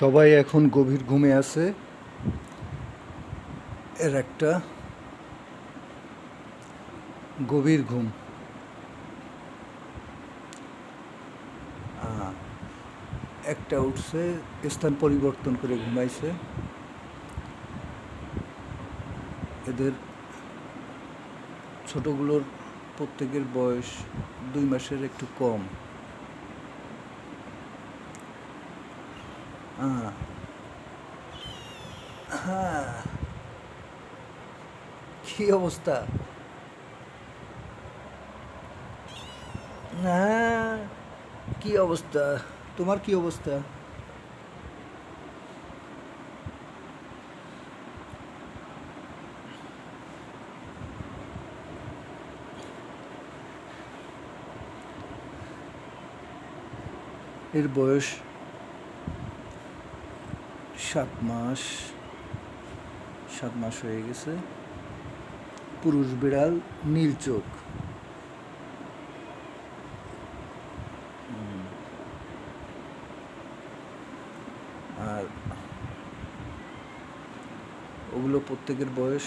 সবাই এখন গভীর ঘুমে আছে। এর একটা গভীর ঘুম। একটা উঠছে, স্থান পরিবর্তন করে ঘুমাইছে। এদের ছোটগুলোর প্রত্যেকের বয়স দুই মাসের একটু কম। হ্যাঁ। কি অবস্থা? হ্যাঁ কি অবস্থা? তোমার কি অবস্থা? এর বয়স? সাত মাস সাত মাস হয়ে গেছে। পুরুষ বিড়াল, নীল চোখ। আর ওগুলো প্রত্যেকের বয়স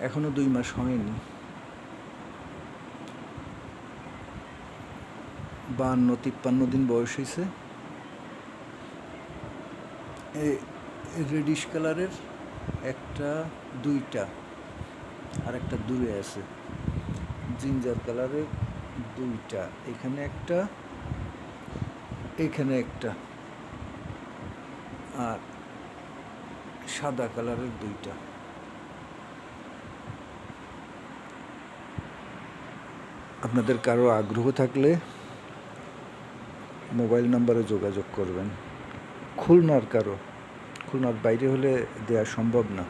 এখনও দুই মাস হয়নি। বান্ন, তিপ্পান্ন দিন বয়স হয়েছে রেডিশ কালারের একটা, দুইটা আর একটা দূরে আছে। জিঞ্জার কালারের দুইটা, এখানে একটা এখানে একটা, আর সাদা কালারের দুইটা। আপনাদের কারও আগ্রহ থাকলে মোবাইল নাম্বারে যোগাযোগ করবেন। খুলনার কারও। খুলনার বাইরে হলে দেয়া সম্ভব না।